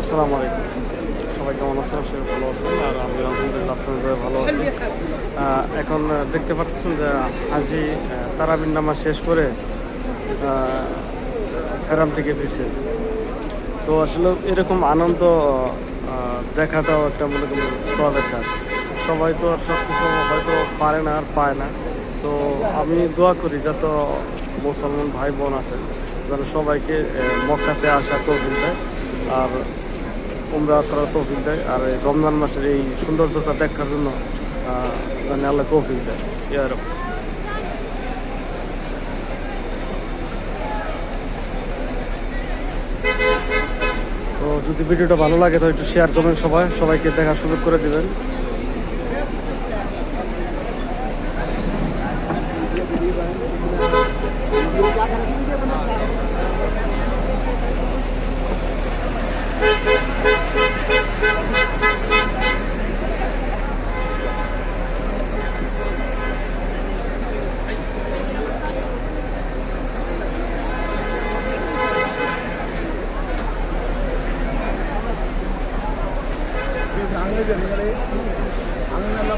আসসালামু আলাইকুম। সবাই কেমন আছেন? ভালো আছেন। আর আমি আলহামদুলিল্লাহ আপনাদের ভালো আছি। এখন দেখতে পাচ্ছেন যে হাজি তারাবিন নামাজ শেষ করে হেরাম থেকে ফিরছে। তো আসলে এরকম আনন্দ দেখাটাও একটা মনে করি সবের কাজ। সবাই তো আর সব কিছু হয়তো পারে না, আর পায় না। তো আমি দোয়া করি যত মুসলমান ভাই বোন আছে যেন সবাইকে মক্কাতে আসার তৌফিক দেয়। আর উমরা করার তৌফিক দেয়। আর এই রমজান মাসের এই সৌন্দর্যটা দেখার জন্য মানে আল্লাহ তৌফিক দেয়। তো যদি ভিডিওটা ভালো লাগে তো একটু শেয়ার করবেন সবাই। সবাইকে দেখার সুযোগ করে দেবেন। ജനങ്ങളെ അങ്ങനെയുള്ള